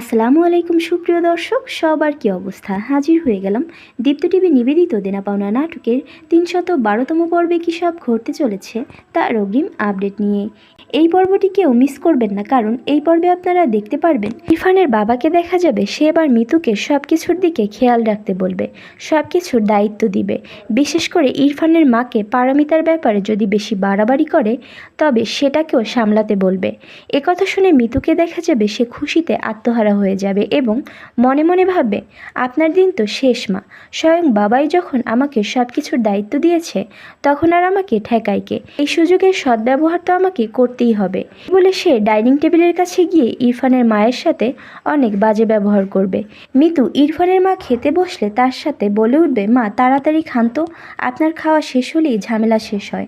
আসসালামু আলাইকুম সুপ্রিয় দর্শক, সবার কি অবস্থা? হাজির হয়ে গেলাম দীপ্ত টিভি নিবেদিত দেনা পাওনা নাটকের তিনশত বারোতম পর্বে কী সব ঘটতে চলেছে তার অগ্রিম আপডেট নিয়ে। এই পর্বটি কেউ মিস করবেন না, কারণ এই পর্বে আপনারা দেখতে পারবেন ইরফানের বাবাকে দেখা যাবে, সে এবার মিতুকে সব কিছুর দিকে খেয়াল রাখতে বলবে সব কিছুর দায়িত্ব দিবে। বিশেষ করে ইরফানের মাকে পারমিতার ব্যাপারে যদি বেশি বাড়াবাড়ি করে, তবে সেটাকেও সামলাতে বলবে। একথা শুনে মিতুকে দেখা যাবে সে খুশিতে আত্মহারা হয়ে যাবে এবং মনে মনে ভাববে, আপনার দিন তো শেষ, মা। স্বয়ং বাবাই যখন আমাকে সব কিছুর দায়িত্ব দিয়েছে, তখন আর আমাকে ঠেকাইকে এই সুযোগের সদ্ব্যবহার তো আমাকে করতেই হবে। বলে সে ডাইনিং টেবিলের কাছে গিয়ে ইরফানের মায়ের সাথে অনেক বাজে ব্যবহার করবে। মিতু ইরফানের মা খেতে বসলে তার সাথে বলে উঠবে, মা, তাড়াতাড়ি খান আপনার খাওয়া শেষ হলেই ঝামেলা শেষ হয়।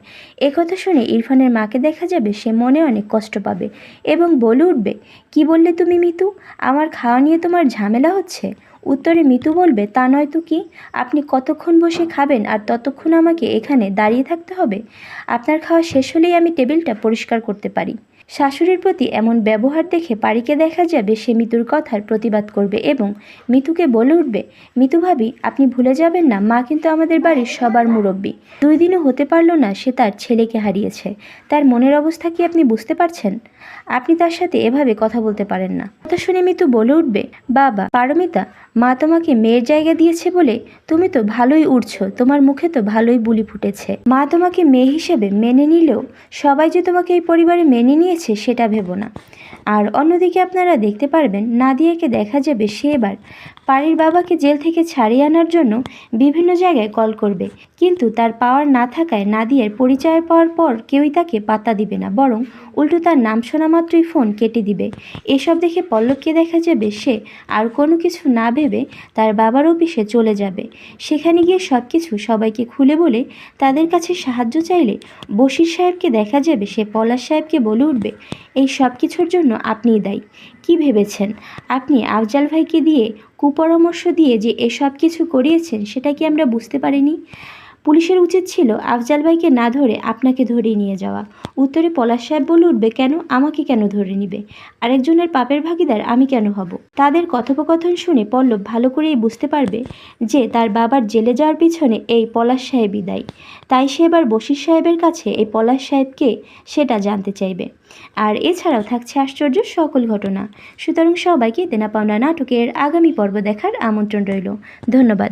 একথা শুনে ইরফানের মাকে দেখা যাবে সে মনে অনেক কষ্ট পাবে এবং বলে উঠবে, কি বললে তুমি মিতু? আমার খাওয়া নিয়ে তোমার ঝামেলা হচ্ছে? উত্তরে মিতু বলবে, তা নয় তো কি? আপনি কতক্ষণ বসে খাবেন আর ততক্ষণ আমাকে এখানে দাঁড়িয়ে থাকতে হবে? আপনার খাওয়া শেষ হলেই আমি টেবিলটা পরিষ্কার করতে পারি। শাশুড়ির প্রতি এমন ব্যবহার দেখে পারিকে দেখা যাবে সে মিতুর কথার প্রতিবাদ করবে এবং মিতুকে বলে উঠবে, মিতু ভাবি, আপনি ভুলে যাবেন না, মা কিন্তু আমাদের বাড়ির সবার মুরব্বী। দুই দিনও হতে পারল না সে তার ছেলেকে হারিয়েছে। তার মনের অবস্থা কি আপনি বুঝতে পারছেন? আপনি তার সাথে এভাবে কথা বলতে পারেন না। কথা শুনে মিতু বলে উঠবে, বাবা, পারমিতা, মা তোমাকে মেয়ের জায়গা দিয়েছে বলে তুমি তো ভালোই উঠছো তোমার মুখে তো ভালোই বুলি ফুটেছে। মা তোমাকে মেয়ে হিসেবে মেনে নিলেও সবাই যে তোমাকে এই পরিবারে মেনে নিয়েছে সেটা ভেবো না। আর অন্যদিকে আপনারা দেখতে পারবেন, নাদিয়াকে দেখা যাবে সে এবার পাড়ির বাবাকে জেল থেকে ছাড়িয়ে আনার জন্য বিভিন্ন জায়গায় কল করবে। কিন্তু তার পাওয়ার না থাকায় নাদিয়ার পরিচয় পাওয়ার পর কেউই তাকে পাত্তা দিবে না, বরং উল্টো তার নাম শোনা মাত্রই ফোন কেটে দিবে। এসব দেখে পল্লবকে দেখা যাবে সে আর কোনো কিছু না ভেবে তার বাবার অফিসে চলে যাবে। সেখানে গিয়ে সব কিছু সবাইকে খুলে বলে তাদের কাছে সাহায্য চাইলে বশির সাহেবকে দেখা যাবে, সে পলাশ সাহেবকে বলে উঠবে এই সব কিছুর জন্য আপনিই দায়ী। কি ভেবেছেন? আপনি আফজাল ভাইকে দিয়ে কুপরামর্শ দিয়ে যে এসব কিছু করিয়েছেন, সেটা কি আমরা বুঝতে পারিনি? পুলিশের উচিত ছিল আফজাল ভাইকে না ধরে আপনাকে ধরে নিয়ে যাওয়া। উত্তরে পলাশ সাহেব বলে উঠবে, কেন? আমাকে কেন ধরে নিবে? আরেকজনের পাপের ভাগিদার আমি কেন হব? তাদের কথোপকথন শুনে পল্লব ভালো করেই বুঝতে পারবে যে তার বাবার জেলে যাওয়ার পিছনে এই পলাশ সাহেবই দায়ী। তাই সে এবার বশির সাহেবের কাছে এই পলাশ সাহেবকে সেটা জানতে চাইবে। আর এছাড়াও থাকছে আশ্চর্য সকল ঘটনা। সুতরাং সবাইকে দেনা পাওনা নাটকের আগামী পর্ব দেখার আমন্ত্রণ রইল। ধন্যবাদ।